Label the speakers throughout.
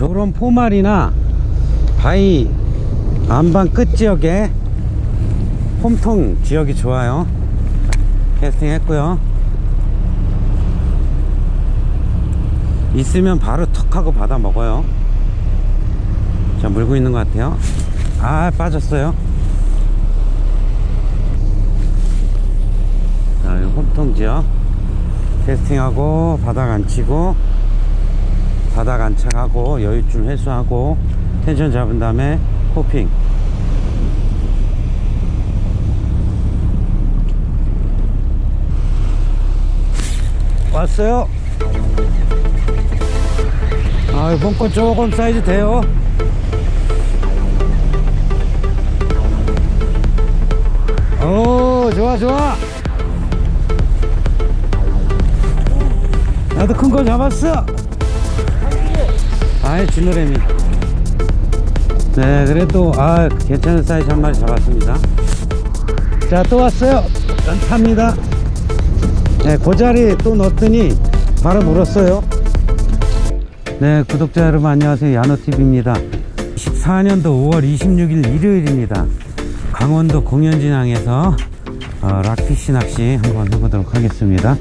Speaker 1: 저런 포말이나 바위 안반 끝 지역에 홈통 지역이 좋아요. 캐스팅 했고요. 있으면 바로 턱 하고 받아 먹어요. 자 물고 있는 것 같아요. 아 빠졌어요. 자이 홈통 지역 캐스팅하고 바닥 안 치고 바닥 안착하고 여유좀 해소하고 텐션 잡은 다음에 호핑. 왔어요? 아 벙커 조금 사이즈 돼요. 오 좋아 좋아. 나도 큰 거 잡았어 아이 진노래미 네 그래도 아 괜찮은 사이즈 한 마리 잡았습니다 자 또 왔어요 연탑니다 네, 그 자리 또 넣었더니 바로 물었어요. 네, 구독자 여러분 안녕하세요. 야노TV입니다. 14년도 5월 26일 일요일입니다. 강원도 공연진항에서 어, 락피시 낚시 한번 해보도록 하겠습니다.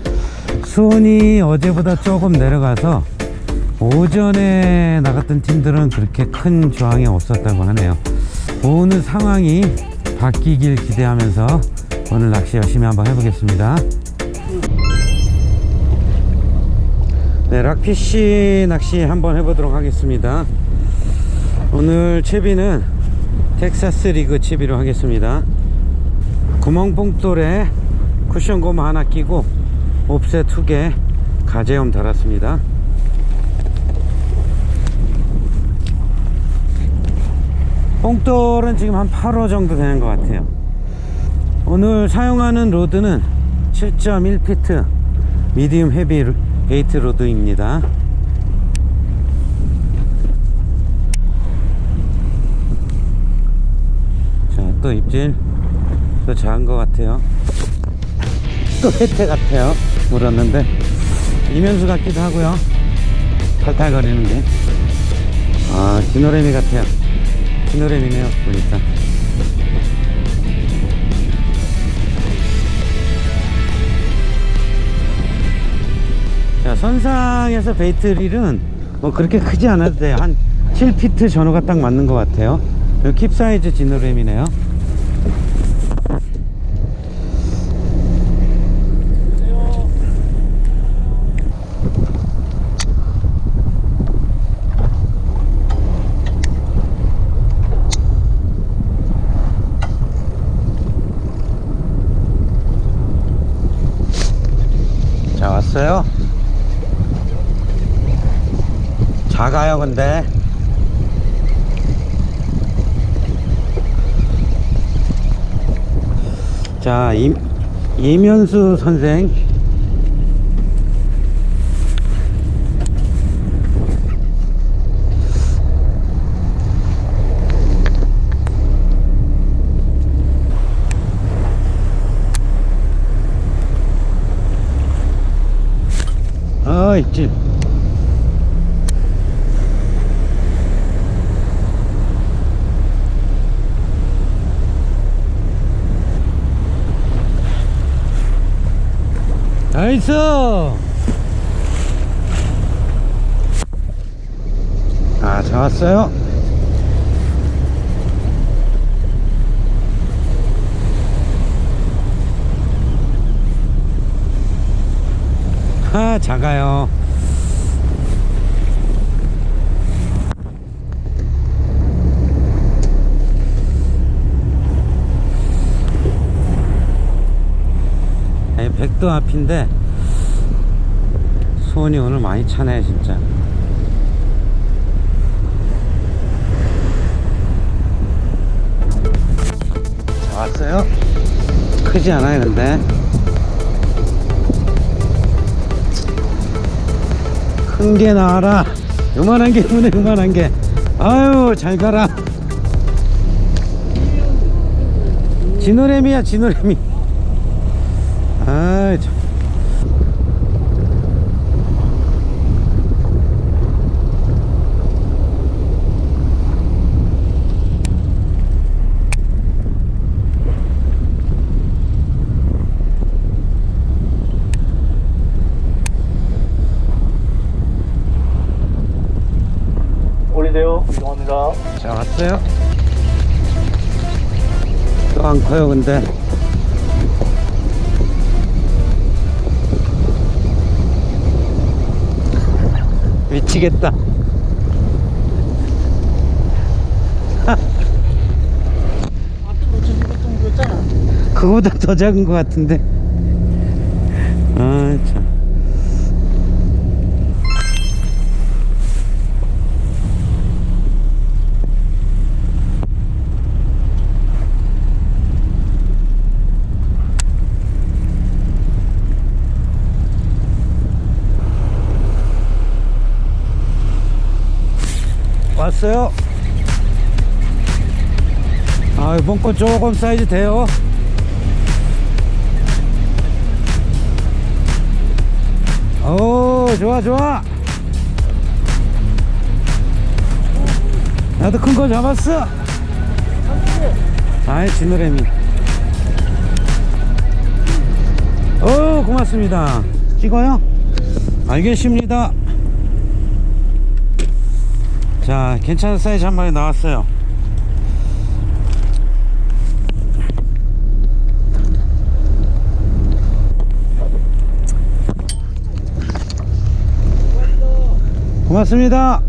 Speaker 1: 수온이 어제보다 조금 내려가서 오전에 나갔던 팀들은 그렇게 큰 저항이 없었다고 하네요. 오늘 상황이 바뀌길 기대하면서 오늘 낚시 열심히 한번 해보겠습니다. 네, 락피쉬 낚시 한번 해보도록 하겠습니다. 오늘 채비는 텍사스 리그 채비로 하겠습니다. 구멍봉돌에 쿠션 고무 하나 끼고 옵셋 두개 가재염 달았습니다. 봉돌은 지금 한 8호 정도 되는 것 같아요. 오늘 사용하는 로드는 7.1피트 미디움 헤비 베이트 로드입니다. 자, 또 입질 또 작은 것 같아요. 또 혜태 같아요. 물었는데 이면수 같기도 하고요. 탈탈거리는 게. 아, 디노레미 같아요. 디노레미네요. 보니까. 자, 선상에서 베이트릴은 뭐 그렇게 크지 않아도 돼요. 한 7피트 전후가 딱 맞는 것 같아요. 킵사이즈 진노램이네요. 자, 왔어요. 작아요 근데 자 임, 이면수 선생 어 있지. 나이스! 아 잡았어요 아 작아요. 아니, 백도 앞인데 수온이 오늘 많이 차네 진짜. 자, 왔어요? 크지 않아요 근데 큰 게 나와라. 요만한 게 있네 요만한 게. 아유 잘 가라. 진노래미야 진노래미. 아, 참.
Speaker 2: 죄송합니다.
Speaker 1: 자, 왔어요. 또 안 커요, 근데. 미치겠다. 그거보다 더 작은 것 같은데. 아, 참. 왔어요. 아, 이번 거 조금 사이즈 돼요. 오 좋아 좋아. 나도 큰 거 잡았어. 아이 지느레미. 오 고맙습니다. 찍어요? 알겠습니다 자 괜찮은 사이즈 한 마리 나왔어요 고맙습니다.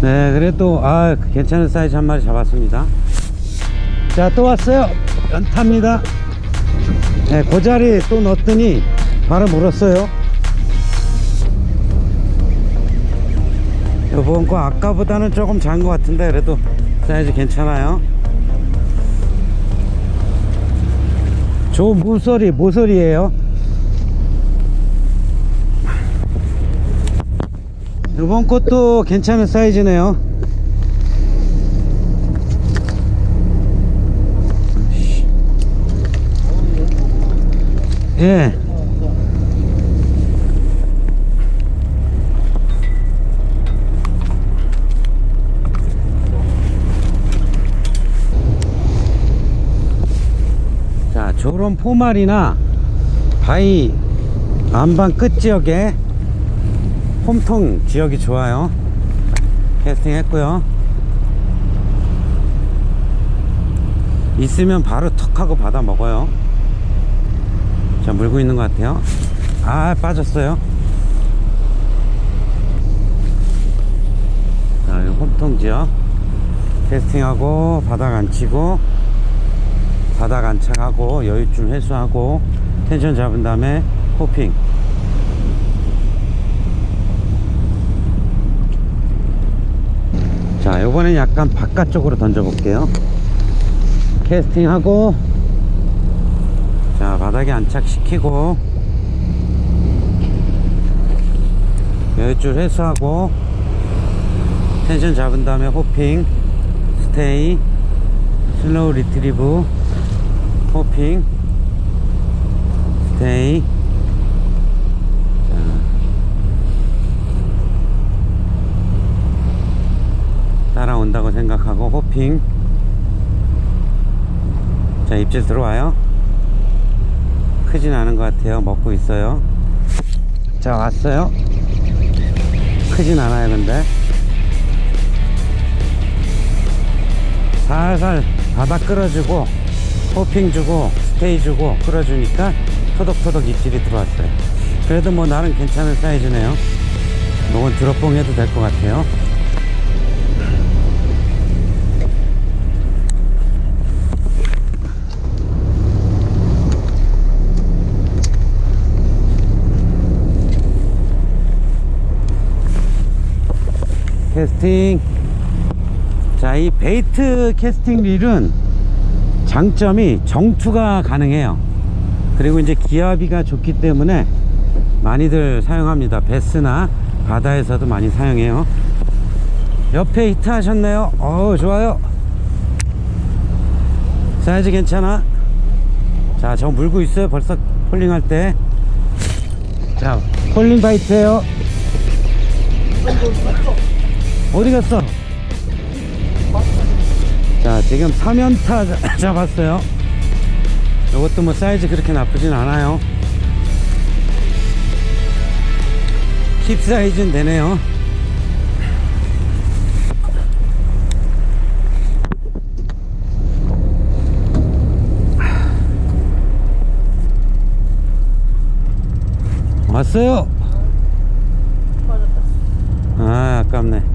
Speaker 1: 네, 그래도 아 괜찮은 사이즈 한 마리 잡았습니다. 자, 또 왔어요. 연타입니다. 네, 그 자리 또 넣었더니 바로 물었어요. 이번 거 아까보다는 조금 작은 것 같은데 그래도 사이즈 괜찮아요. 저 무소리 모서리예요 이번 것도 괜찮은 사이즈네요 예 자, 저런 포말이나 바위 안방 끝 지역에 홈통 지역이 좋아요. 캐스팅 했고요. 있으면 바로 턱 하고 받아 먹어요. 자, 물고 있는 것 같아요. 아, 빠졌어요. 자, 이 홈통 지역. 캐스팅하고 바닥 안 치고 바닥 안착하고 여유줄 해소하고 텐션 잡은 다음에 호핑 자 요번엔 약간 바깥쪽으로 던져 볼게요 캐스팅하고 자 바닥에 안착시키고 여유줄 해소하고 텐션 잡은 다음에 호핑 스테이 슬로우 리트리브 호핑 스테이. 자. 따라온다고 생각하고 호핑. 자 입질 들어와요 크진 않은 것 같아요. 먹고 있어요. 자 왔어요. 크진 않아요 근데. 살살 바닥 끌어주고 호핑 주고 스테이 주고 끌어주니까 토덕토덕 입질이 들어왔어요. 그래도 뭐 나름 괜찮은 사이즈네요. 이건 드롭봉 해도 될 것 같아요 캐스팅. 자 이 베이트 캐스팅 릴은 장점이 정투가 가능해요. 그리고 이제 기압이가 좋기 때문에 많이들 사용합니다. 베스나 바다에서도 많이 사용해요. 옆에 히트 하셨네요. 어 좋아요. 사이즈 괜찮아? 자 저 물고 있어요. 벌써 폴링 할 때 자 폴링 바이트에요 어디 갔어 자 지금 3연타 잡았어요 이것도 뭐 사이즈 그렇게 나쁘진 않아요. 킵 사이즈는 되네요. 왔어요. 아, 아깝네.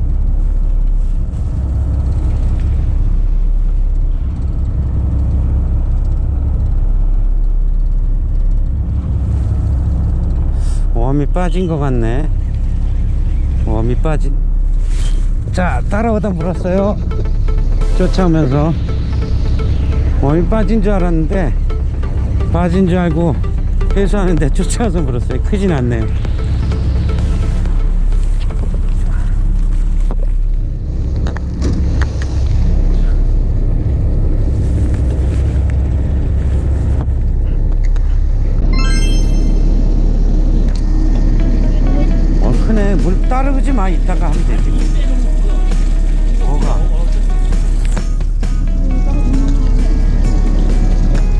Speaker 1: 웜이 빠진 것 같네. 웜이 빠진. 자, 따라오다 물었어요. 쫓아오면서. 웜이 빠진 줄 알았는데, 빠진 줄 알고 회수하는데 쫓아와서 물었어요. 크진 않네요. 따르지 마 이따가 하면 되지 뭐가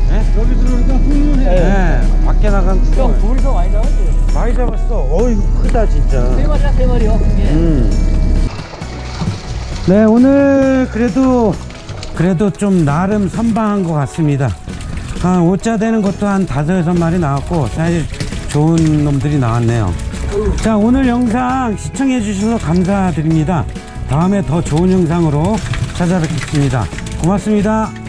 Speaker 1: 네?
Speaker 2: 여기 들어오니까 훌륭해.
Speaker 1: 네 밖에 나간
Speaker 2: 형,
Speaker 1: 거
Speaker 2: 둘이서 많이 잡았지?
Speaker 1: 많이 잡았어 어 이거 크다 진짜
Speaker 2: 세 마리야, 세 마리요. 예.
Speaker 1: 음. 네 오늘 그래도 그래도 좀 나름 선방한 것 같습니다 한 5자 되는 것도 한 다섯 여섯 마리 나왔고 사이즈 좋은 놈들이 나왔네요 자 오늘 영상 시청해 주셔서 감사드립니다. 다음에 더 좋은 영상으로 찾아뵙겠습니다. 고맙습니다